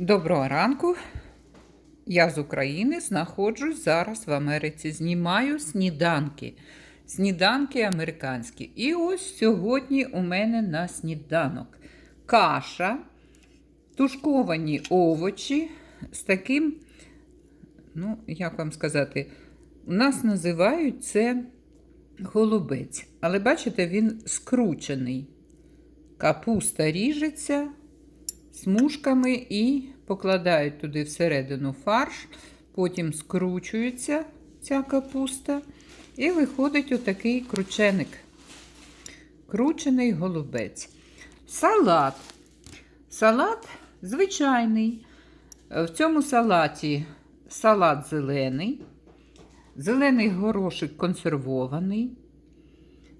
Доброго ранку. Я з України знаходжусь зараз в Америці. Знімаю сніданки. Сніданки американські. І ось сьогодні у мене на сніданок каша, тушковані овочі з таким, ну, як вам сказати, у нас називають це голубець. Але бачите, він скручений. Капуста ріжеться смужками і покладають туди всередину фарш, потім скручується ця капуста, і виходить отакий крученик. Кручений голубець. Салат. Салат звичайний. В цьому салаті салат зелений, зелений горошик консервований,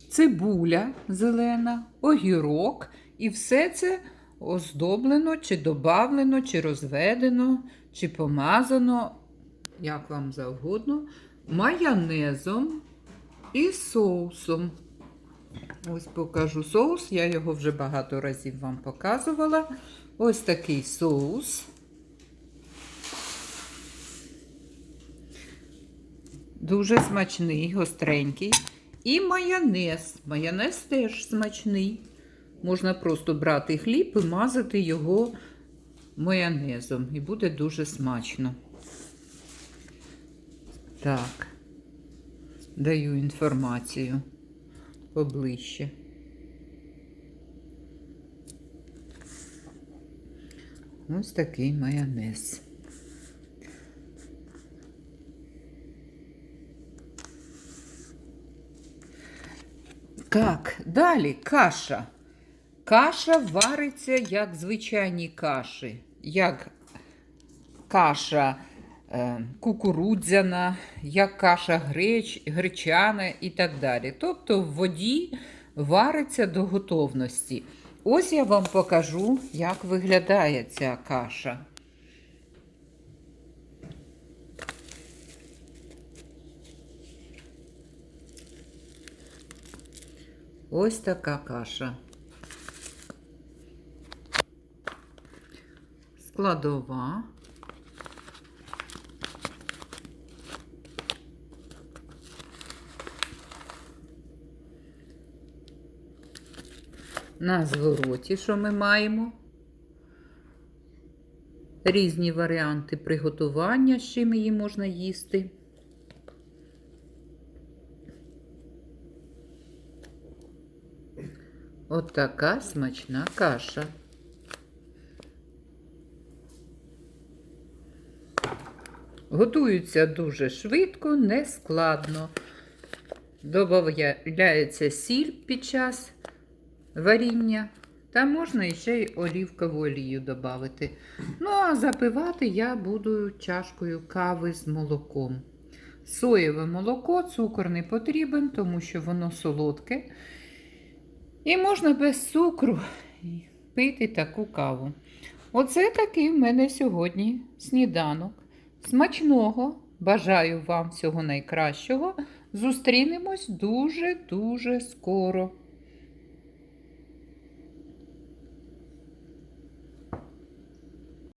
цибуля зелена, огірок. І все це оздоблено, чи добавлено, чи розведено, чи помазано, як вам завгодно, майонезом і соусом. Ось покажу соус, я його вже багато разів вам показувала. Ось такий соус. Дуже смачний, гостренький. І майонез. Майонез теж смачний. Можна просто брати хліб і мазати його майонезом. І буде дуже смачно. Так, даю інформацію поближче. Ось такий майонез. Так, далі каша. Каша вариться як звичайні каші, як каша е, кукурудзяна, як каша греч, гречана і так далі. Тобто в воді вариться до готовності. Ось я вам покажу, як виглядає ця каша. Ось така каша. Складова. На звороті, що ми маємо? Різні варіанти приготування, з чим її можна їсти. От така смачна каша. Готуються дуже швидко, нескладно. Додається сіль під час варіння. Та можна ще й олівкову олію додати. Ну, а запивати я буду чашкою кави з молоком. Соєве молоко, цукор не потрібен, тому що воно солодке. І можна без цукру пити таку каву. Оце такий в мене сьогодні сніданок. Смачного! Бажаю вам всього найкращого. Зустрінемось дуже-дуже скоро.